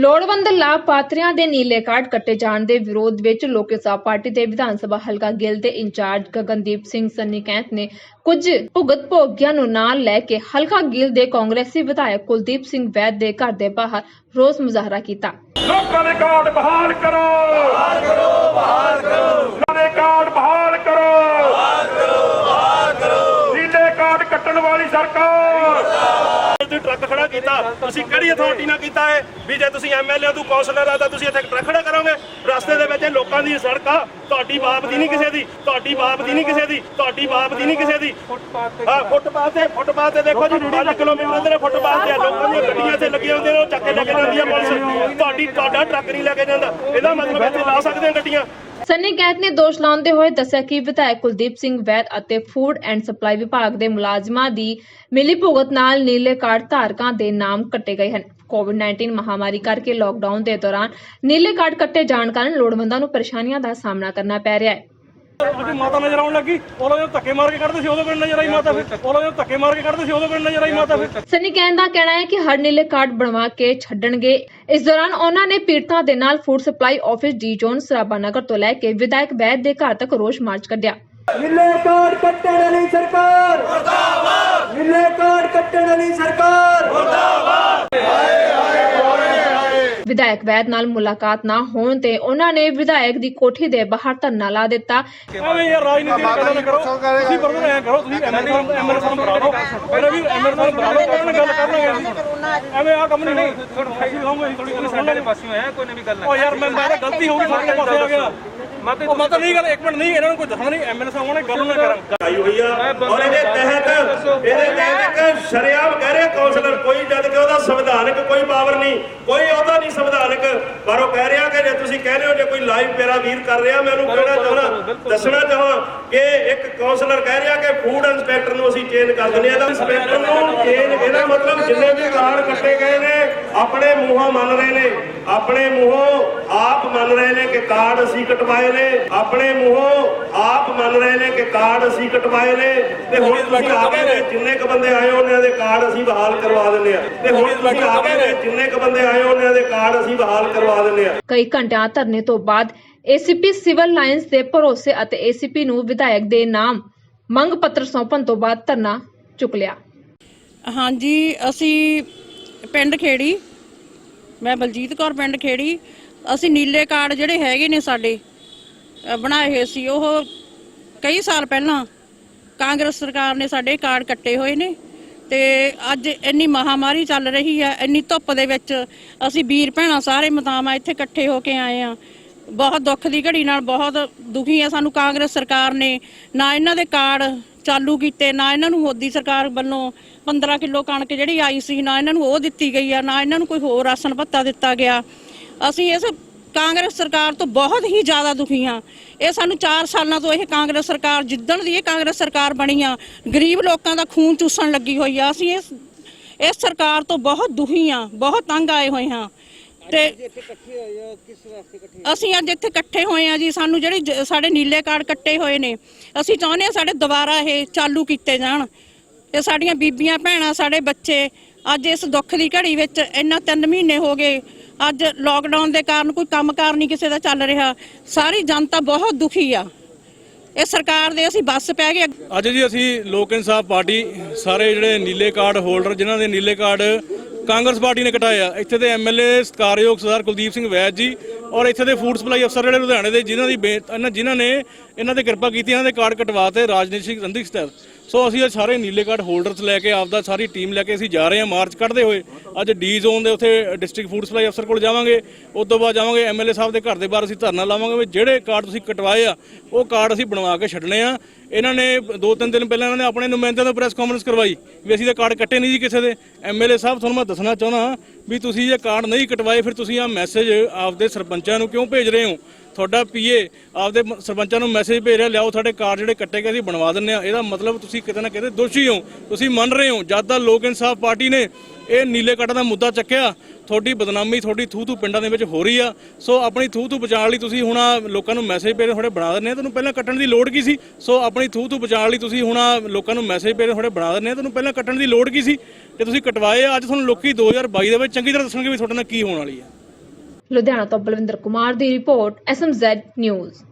ਲੋੜਵੰਦ ਲਾਭਪਾਤਰੀਆਂ ਦੇ ਨੀਲੇ ਕਾਰਡ ਕੱਟੇ ਜਾਣ ਦੇ ਵਿਰੋਧ ਵਿੱਚ ਲੋਕ ਸਭਾ ਪਾਰਟੀ ਦੇ ਵਿਧਾਨ ਸਭਾ ਹਲਕਾ ਗਿੱਲ ਦੇ ਇੰਚਾਰਜ ਗਗਨਦੀਪ ਸਿੰਘ ਸੰਨੀ ਕੈਂਥ ਨੇ ਕੁਝ ਭੁਗਤ ਭੋਗੀਆਂ ਨੂੰ ਨਾਲ ਲੈ ਕੇ ਹਲਕਾ ਗਿੱਲ ਦੇ ਕਾਂਗਰਸੀ ਵਿਧਾਇਕ ਕੁਲਦੀਪ ਸਿੰਘ ਵੈਦ ਦੇ ਘਰ ਦੇ ਬਾਹਰ ਰੋਸ ਮੁਜ਼ਾਹਰਾ ਕੀਤਾ। ਲੋਕਾਂ ਦੇ ਕਾਰਡ ਬਹਾਲ ਕਰੋ ਬਹਾਲ ਕਰੋ ਬਹਾਲ ਕਰੋ। ਲੋਕਾਂ ਦੇ ਕਾਰਡ ਬਹਾਲ ਕਰੋ। ਬਹਾਲ ਕਰੋ ਬਹਾਲ ਕਰੋ। ਨੀਲੇ ਕਾਰਡ ਕੱਟਣ ਵਾਲੀ ਸਰਕਾਰ ਤੁਸੀਂ ਟਰੱਕ ਖੜਾ ਕੀਤਾ। ਤੁਸੀਂ ਕਿਹੜੀ ਅਥਾਰਟੀ ਨਾਲ ਕੀਤਾ ਹੈ ਵੀ ਜੇ ਤੁਸੀਂ ਐਮਐਲਏ ਤੋਂ ਕਾਉਂਸਲਰ ਆ ਤਾਂ ਤੁਸੀਂ ਇੱਥੇ ਟਰੱਕ ਖੜਾ ਕਰੋਗੇ। ਰਸਤੇ ਦੇ ਵਿੱਚ ਲੋਕਾਂ ਦੀ ਸੜਕ ਆ। ਤੁਹਾਡੀ ਬਾਪ ਦੀ ਨਹੀਂ ਕਿਸੇ ਦੀ। ਤੁਹਾਡੀ ਬਾਪ ਦੀ ਨਹੀਂ ਕਿਸੇ ਦੀ। ਤੁਹਾਡੀ ਬਾਪ ਦੀ ਨਹੀਂ ਕਿਸੇ ਦੀ। ਹਾਂ ਫੁੱਟਪਾਥ ਤੇ ਫੁੱਟਪਾਥ ਤੇ ਦੇਖੋ ਜੀ 5 ਕਿਲੋਮੀਟਰ ਦੇ ਫੁੱਟਪਾਥ ਤੇ ਲੋਕਾਂ ਦੀਆਂ ਗੱਡੀਆਂ ਇੱਥੇ ਲੱਗੀਆਂ ਹੁੰਦੀਆਂ ਨੇ ਉਹ ਚੱਕ ਲੈ ਕੇ ਜਾਂਦੀ ਆ ਪੁਲਿਸ। ਤੁਹਾਡੀ ਤੁਹਾਡਾ ਟਰੱਕ ਨਹੀਂ ਲੈ ਕੇ ਜਾਂਦਾ। ਇਹਦਾ ਮਤਲਬ ਇੱਥੇ ਲਾ ਸਕਦੇ ਆ ਗੱਡੀਆਂ। ਸੰਨੀ ਕੈਂਥ ਨੇ ਦੋਸ਼ ਲਾਉਂਦੇ ਹੋਏ ਦੱਸਿਆ ਕਿ ਵਿਧਾਇਕ ਕੁਲਦੀਪ ਸਿੰਘ ਵੈਦ ਅਤੇ ਫੂਡ ਐਂਡ ਸਪਲਾਈ ਵਿਭਾਗ ਦੇ ਮੁਲਾਜ਼ਮਾਂ ਦੀ ਮਿਲੀ ਭੁਗਤ ਨਾਲ ਨੀਲੇ ਕਾਰਡ ਧਾਰਕਾਂ ਦੇ ਨਾਮ ਕੱਟੇ ਗਏ ਹਨ। ਕੋਵਿਡ-19 ਮਹਾਮਾਰੀ ਕਰਕੇ ਲਾਕਡਾਊਨ ਦੇ ਦੌਰਾਨ ਨੀਲੇ ਕਾਰਡ ਕੱਟੇ ਜਾਣ ਕਾਰਨ ਲੋੜਵੰਦਾਂ ਨੂੰ ਪਰੇਸ਼ਾਨੀਆਂ ਦਾ ਸਾਹਮਣਾ ਕਰਨਾ ਪੈ ਰਿਹਾ ਹੈ। ਉਹਦੀ ਮਾਤਾ ਨਜ਼ਰ ਆਉਣ ਲੱਗੀ ਉਹਨਾਂ ਨੂੰ ਧੱਕੇ ਮਾਰ ਕੇ ਕੱਢਦੇ ਸੀ ਉਦੋਂ ਕੋਲ ਨਜ਼ਰ ਆਈ ਮਾਤਾ ਫਿਰ ਉਹਨਾਂ ਨੂੰ ਧੱਕੇ ਮਾਰ ਕੇ ਕੱਢਦੇ ਸੀ ਉਦੋਂ ਕੋਲ ਨਜ਼ਰ ਆਈ ਮਾਤਾ ਫਿਰ। ਸੰਨੀ ਕੈਂਥ ਦਾ ਕਹਿਣਾ ਹੈ ਕਿ ਹਰ ਨੀਲੇ ਕਾਰਡ ਬਣਵਾ ਕੇ ਛੱਡਣਗੇ। ਇਸ ਦੌਰਾਨ ਉਹਨਾਂ ਨੇ ਪੀੜਤਾਂ ਦੇ ਨਾਲ food supply office D zone Sarabha Nagar ਤੋਂ ਲੈ ਕੇ ਵਿਧਾਇਕ ਵੈਦ ਦੇ ਘਰ ਤੱਕ ਰੋਸ ਮਾਰਚ ਕੱਢਿਆ। ਨੀਲੇ ਕਾਰਡ ਕੱਟਣ ਵਾਲੀ ਸਰਕਾਰ! ਮੁਰਦਾਬਾਦ ਨੀਲੇ ਕਾਰਡ ਕੱਟਣ ਵਾਲੀ ਸਰਕਾਰ! ਵਿਧਾਇਕ ਵੈਦ ਨਾਲ ਮੁਲਾਕਾਤ ਨਾ ਹੋਣ ਤੇ ਉਹਨਾਂ ਨੇ ਵਿਧਾਇਕ ਦੀ ਕੋਠੀ ਦੇ ਬਾਹਰ ਧਰਨਾ ਲਾ ਦਿੱਤਾ। ਐਵੇਂ ਯਾਰ ਰਾਜਨੀਤੀ ਦੀ ਗੱਲ ਨਾ ਕਰੋ ਤੁਸੀਂ ਬਰਦਰ ਐ ਕਰੋ ਤੁਸੀਂ ਐਮਐਲਏ ਸਾਹਿਬ ਐਮਐਲਏ ਸਾਹਿਬ ਬੁਲਾ ਲਓ ਮੇਰੇ ਵੀ ਐਮਐਲਏ ਸਾਹਿਬ ਬੁਲਾ ਲਓ ਉਹਨਾਂ ਨਾਲ ਗੱਲ ਕਰ ਲਾਂਗੇ ਅਸੀਂ ਐਵੇਂ ਆ ਕੰਮ ਨਹੀਂ ਥੋੜੀ ਫਾਈਲ ਲਾਉਂਗੇ ਅਸੀਂ ਥੋੜੀ ਗੱਲ ਸੁਣ ਲਾਂਗੇ ਪਾਸਿਓਂ ਆਇਆ ਕੋਈ ਨਵੀਂ ਗੱਲ ਉਹ ਯਾਰ ਮੈਂ ਮੈਂ ਤਾਂ ਗਲਤੀ ਹੋ ਗਈ ਸਾਡੇ ਪਾਸੇ ਆ ਗਿਆ। ਮੈਂ ਤਾਂ ਮੈਂ ਤਾਂ ਨਹੀਂ ਗੱਲ ਇੱਕ ਮਿੰਟ ਨਹੀਂ ਇਹਨਾਂ ਨੂੰ ਕੋਈ ਦੱਸਣਾ ਨਹੀਂ ਐਮਐਲਏ ਸਾਹਿਬ ਉਹਨੇ ਗੱਲ ਨਾ ਕਰਾਂ। ਆਈ ਹੋਈ ਆ ਔਰ ਇਹਦੇ ਤਹਿਤ ਇਹਦੇ ਤਹਿਤ ਸ਼ਰਿਆਮ ਕਹਿ ਰਿਹਾ ਕਾਉਂਸਲਰ ਕੋਈ ਜਦ ਕਿ ਉਹਦਾ ਸੰਵਿਧਾਨਕ ਕੋਈ ਪਾਵਰ ਨਹੀਂ ਕੋਈ ਨਹੀਂ ਸੰਵਿਧਾਨਕ। ਪਰ ਉਹ ਕਹਿ ਰਿਹਾ ਕਿ ਜੇ ਤੁਸੀਂ ਕਹਿ ਰਹੇ ਹੋ ਜੇ ਕੋਈ ਲਾਈਵ ਮੇਰਾ ਵੀਰ ਕਰ ਰਿਹਾ ਮੈਂ ਉਹਨੂੰ ਕਹਿਣਾ ਚਾਹੁੰਦਾ ਦੱਸਣਾ ਚਾਹਾਂ ਕਿ ਇੱਕ ਕਾਉਂਸਲਰ ਕਹਿ ਰਿਹਾ ਕਿ ਫੂਡ ਇੰਸਪੈਕਟਰ ਨੂੰ ਅਸੀਂ ਚੇਂਜ ਕਰ ਦਿੰਦੇ ਆ ਇਹਦਾ ਇੰਸਪੈਕਟਰ ਨੂੰ ਚੇਂਜ ਇਹਦਾ ਮਤਲਬ ਜਿੰਨੇ ਵੀ ਕਾਰਡ ਕੱਟੇ ਗਏ ਨੇ ਆਪਣੇ ਮੂੰਹੋਂ ਮੰਨ ਰਹੇ ਨੇ ਆਪਣੇ ਮੂੰਹੋਂ ਆਪ ਮੰਨ ਰਹੇ ਨੇ ਕਿ ਕਾਰਡ ਅਸੀਂ ਕਟਵਾਏ ਨੇ ਆਪਣੇ ਮੂੰਹੋਂ ਆਪ ਮੰਨ ਰਹੇ ਨੇ ਕਿ ਕਾਰਡ ਅਸੀਂ ਕਟਵਾਏ ਨੇ ਤੇ ਹੁਣ ਤੁਸੀਂ ਆ ਗਏ ਨੇ ਜਿੰਨੇ ਕ ਬੰਦੇ ਆਏ ਉਹਨਾਂ ਦੇ ਕਾਰਡ ਅਸੀਂ ਬਹਾਲ ਕਰਵਾ ਦਿੰਦੇ ਆ ਤੇ ਹੁਣ ਤੁਸੀਂ ਆ ਗਏ ਨੇ ਜਿੰਨੇ ਕ ਬੰਦੇ ਆਏ ਉਹਨਾਂ ਦੇ ਕਾਰਡ ਅਸੀਂ ਬਹਾਲ ਕਰਵਾ ਦਿੰਦੇ ਆ ਕਈ ਘੰਟਿਆਂ ਧਰਨੇ ਤੋਂ ਬਾਅਦ ਏਸੀਪੀ ਸਿਵਲ ਲਾਈਨਸ ਦੇ ਭਰੋਸੇ ਅਤੇ ਏਸੀਪੀ ਨੂੰ ਵਿਧਾਇਕ ਦੇ ਨਾਮ ਮੰਗ ਪੱਤਰ ਸੌਂਪਣ ਤੋਂ ਬਾਅਦ ਧਰਨਾ ਚੁੱਕ ਲਿਆ। ਹਾਂਜੀ ਅਸੀਂ ਪਿੰਡ ਖੇੜੀ ਮੈਂ ਬਲਜੀਤ ਕੌਰ ਪਿੰਡ ਖੇੜੀ। ਅਸੀਂ ਨੀਲੇ ਕਾਰਡ ਜਿਹੜੇ ਹੈਗੇ ਨੇ ਸਾਡੇ ਅ, ਬਣਾਏ ਹੋਏ ਸੀ ਉਹ ਕਈ ਸਾਲ ਪਹਿਲਾਂ ਕਾਂਗਰਸ ਸਰਕਾਰ ਨੇ ਸਾਡੇ ਕਾਰਡ ਕੱਟੇ ਹੋਏ ਨੇ। ਤੇ ਅੱਜ ਇੰਨੀ ਮਹਾਮਾਰੀ ਚੱਲ ਰਹੀ ਹੈ ਇੰਨੀ ਧੁੱਪ ਦੇ ਵਿੱਚ ਅਸੀਂ ਵੀਰ ਭੈਣਾਂ ਸਾਰੇ ਮਤਾਵਾਂ ਇੱਥੇ ਇਕੱਠੇ ਹੋ ਕੇ ਆਏ ਆ। ਬਹੁਤ ਦੁੱਖ ਦੀ ਘੜੀ ਨਾਲ ਬਹੁਤ ਦੁਖੀ ਆ ਸਾਨੂੰ ਕਾਂਗਰਸ ਸਰਕਾਰ ਨੇ। ਨਾ ਇਹਨਾਂ ਦੇ ਕਾਰਡ ਚਾਲੂ ਕੀਤੇ, ਨਾ ਇਹਨਾਂ ਨੂੰ ਮੋਦੀ ਸਰਕਾਰ ਵੱਲੋਂ 15 ਕਿਲੋ ਕਣਕ ਜਿਹੜੀ ਆਈ ਸੀ, ਨਾ ਇਹਨਾਂ ਨੂੰ ਉਹ ਦਿੱਤੀ ਗਈ ਆ, ਨਾ ਇਹਨਾਂ ਨੂੰ ਕੋਈ ਹੋਰ ਰਾਸ਼ਨ ਭੱਤਾ ਦਿੱਤਾ ਗਿਆ। ਅਸੀਂ ਇਸ ਕਾਂਗਰਸ ਸਰਕਾਰ ਤੋਂ ਬਹੁਤ ਹੀ ਜ਼ਿਆਦਾ ਦੁਖੀ ਹਾਂ। ਇਹ ਸਾਨੂੰ 4 ਸਾਲਾਂ ਤੋਂ ਇਹ ਕਾਂਗਰਸ ਸਰਕਾਰ ਜਿੱਦਣ ਦੀ ਇਹ ਕਾਂਗਰਸ ਸਰਕਾਰ ਬਣੀ ਆ ਗਰੀਬ ਲੋਕਾਂ ਦਾ ਖੂਨ ਚੂਸਣ ਲੱਗੀ ਹੋਈ ਆ। ਅਸੀਂ ਇਸ ਇਸ ਸਰਕਾਰ ਤੋਂ ਬਹੁਤ ਦੁਖੀ ਹਾਂ ਬਹੁਤ ਤੰਗ ਆਏ ਹੋਏ ਹਾਂ। ਤੇ ਅਸੀਂ ਅੱਜ ਇੱਥੇ ਇਕੱਠੇ ਹੋਏ ਆ ਜੀ ਸਾਨੂੰ ਜਿਹੜੇ ਸਾਡੇ ਨੀਲੇ ਕਾਰਡ ਕੱਟੇ ਹੋਏ ਨੇ ਅਸੀਂ ਚਾਹੁੰਦੇ ਆ ਸਾਡੇ ਦੁਬਾਰਾ ਇਹ ਚਾਲੂ ਕੀਤੇ ਜਾਣ। ਤੇ ਸਾਡੀਆਂ ਬੀਬੀਆਂ ਭੈਣਾਂ ਸਾਡੇ ਬੱਚੇ ਅੱਜ ਇਸ ਦੁੱਖ ਦੀ ਘੜੀ ਵਿੱਚ ਇੰਨਾ 3 ਮਹੀਨੇ ਹੋ ਗਏ ਅੱਜ ਲੋਕਡਾਊਨ ਦੇ ਕਾਰਨ ਕੋਈ ਕੰਮਕਾਰ ਨਹੀਂ ਕਿਸੇ ਦਾ ਚੱਲ ਰਿਹਾ। ਸਾਰੀ ਜਨਤਾ ਬਹੁਤ ਦੁਖੀ ਆ। ਇਹ ਸਰਕਾਰ ਦੇ ਅਸੀਂ ਬੱਸ ਪੈ ਗਏ। ਅੱਜ ਜੀ ਅਸੀਂ ਲੋਕ ਇਨਸਾਫ ਪਾਰਟੀ, ਸਾਰੇ ਜਿਹੜੇ ਨੀਲੇ ਕਾਰਡ ਹੋਲਡਰ ਜਿਨ੍ਹਾਂ ਦੇ ਨੀਲੇ ਕਾਰਡ ਕਾਂਗਰਸ ਪਾਰਟੀ ਨੇ ਕਟਾਇਆ ਇੱਥੇ ਦੇ ਐਮਐਲਏ ਸਤਿਕਾਰਯੋਗ ਸਰਦਾਰ ਕੁਲਦੀਪ ਸਿੰਘ ਵੈਦ ਜੀ ਔਰ ਇੱਥੇ ਦੇ ਫੂਡ ਸਪਲਾਈ ਅਫਸਰ ਜਿਹੜੇ ਲੁਧਿਆਣੇ ਦੇ, ਜਿਨ੍ਹਾਂ ਦੀ ਬੇ- ਇਹਨਾਂ ਜਿਨ੍ਹਾਂ ਨੇ ਇਹਨਾਂ ਦੇ ਕਿਰਪਾ ਕੀਤੀ, ਇਹਨਾਂ ਦੇ ਕਾਰਡ ਕਟਵਾਤੇ ਰਾਜਨੀਤਿਕ ਰੰਧਿਕ ਸਟੈਪ ਸੋ ਅਸੀਂ ਇਹ ਸਾਰੇ ਨੀਲੇ ਕਾਰਡ ਹੋਲਡਰਸ ਲੈ ਕੇ, ਆਪਦਾ ਸਾਰੀ ਟੀਮ ਲੈ ਕੇ ਅਸੀਂ ਜਾ ਰਹੇ ਹਾਂ ਮਾਰਚ ਕੱਢਦੇ ਹੋਏ। ਅੱਜ ਡੀ ਜ਼ੋਨ ਦੇ ਉੱਥੇ ਡਿਸਟ੍ਰਿਕਟ ਫੂਡ ਸਪਲਾਈ ਅਫਸਰ ਕੋਲ ਜਾਵਾਂਗੇ, ਉਸ ਤੋਂ ਬਾਅਦ ਜਾਵਾਂਗੇ ਐਮਐਲਏ ਸਾਹਿਬ ਦੇ ਘਰ ਦੇ ਬਾਹਰ ਅਸੀਂ ਧਰਨਾ ਲਾਵਾਂਗੇ ਵੀ ਜਿਹੜੇ ਕਾਰਡ ਤੁਸੀਂ ਕਟਵਾਏ ਆ, ਉਹ ਕਾਰਡ ਅਸੀਂ ਬਣਵਾ ਕੇ ਛੱਡਣੇ ਆ। ਇਹਨਾਂ ਨੇ ਦੋ ਤਿੰਨ ਦਿਨ ਪਹਿਲਾਂ ਇਹਨਾਂ ਨੇ ਆਪਣੇ ਨੁਮਾਇੰਦਿਆਂ ਤੋਂ ਪ੍ਰੈਸ ਕਾਨਫਰੰਸ ਕਰਵਾਈ ਵੀ ਅਸੀਂ ਤਾਂ ਕਾਰਡ ਕੱਟੇ ਨਹੀਂ ਜੀ ਕਿਸੇ ਦੇ। ਐਮਐਲਏ ਸਾਹਿਬ ਤੁਹਾਨੂੰ ਮੈਂ ਦੱਸਣਾ ਚਾਹੁੰਦਾ ਵੀ ਤੁਸੀਂ ਇਹ ਕਾਰਡ ਨਹੀਂ ਕਟਵਾਏ, ਫਿਰ ਤੁਸੀਂ ਆ ਮੈਸੇਜ ਆਪਦੇ ਸਰਪੰਚਾਂ ਨੂੰ ਕਿਉਂ ਭੇਜ ਰਹੇ ਹੋ? ਤੁਹਾਡਾ ਪੀਏ ਆਪਦੇ ਸਰਪੰਚਾਂ ਨੂੰ ਮੈਸੇਜ ਭੇਜ ਰਿਹਾ, ਲਿਆਓ ਸਾਡੇ ਕਾਰਡ ਜਿਹੜੇ ਕੱਟੇ ਗਏ ਅਸੀਂ ਬਣਵਾ ਦਿੰਨੇ ਆ ਇਹਦਾ ਮਤਲਬ ਤੁਸੀਂ ਕਿਤੇ ਨਾ ਕਿਤੇ ਦੋਸ਼ੀ ਹੋ, ਤੁਸੀਂ ਮੰਨ ਰਹੇ ਹੋ, ਜਦ ਦਾ ਲੋਕ ਇਨਸਾਫ ਪਾਰਟੀ ਨੇ ਇਹ ਨੀਲੇ ਕੱਟ ਦਾ ਮੁੱਦਾ ਚੱਕਿਆ, ਤੁਹਾਡੀ ਬਦਨਾਮੀ ਤੁਹਾਡੀ ਥੂ ਥੂ ਪਿੰਡਾਂ ਦੇ ਵਿੱਚ ਹੋ ਰਹੀ ਆ। ਸੋ ਆਪਣੀ ਥੂ ਥੂ ਬਚਾਉਣ ਲਈ ਤੁਸੀਂ ਹੁਣ ਲੋਕਾਂ ਨੂੰ ਮੈਸੇਜ ਭੇਜ ਥੋੜੇ ਬਣਾ ਦਿੰਦੇ ਆ ਤੁਹਾਨੂੰ ਪਹਿਲਾਂ ਕੱਟਣ ਦੀ ਲੋੜ ਕੀ ਸੀ? ਸੋ ਆਪਣੀ ਥੂ ਥੂ ਬਚਾਉਣ ਲਈ ਤੁਸੀਂ ਹੁਣ ਲੋਕਾਂ ਨੂੰ ਮੈਸੇਜ ਭੇਜ ਥੋੜੇ ਬਣਾ ਦਿੰਦੇ ਆ ਤੁਹਾਨੂੰ ਪਹਿਲਾਂ ਕੱਟਣ ਦੀ ਲੋੜ ਕੀ ਸੀ? ਤੇ ਤੁਸੀਂ ਕਟਵਾਏ ਅੱਜ ਤੁਹਾਨੂੰ ਲੋਕੀ 2022 ਦੇ ਵਿੱਚ ਚੰਗੀ ਤਰ੍ਹਾਂ ਦੱਸਣਗੇ ਵੀ ਤੁਹਾਡੇ ਨਾਲ ਕੀ ਹੋਣ ਵਾਲੀ ਆ। ਲੁਧਿਆਣਾ ਤੋਂ ਬਲਵਿੰਦਰ ਕੁਮਾਰ ਦੀ ਰਿਪੋਰਟ ਐਸਐਮਜ਼ੈਡ ਨਿਊਜ਼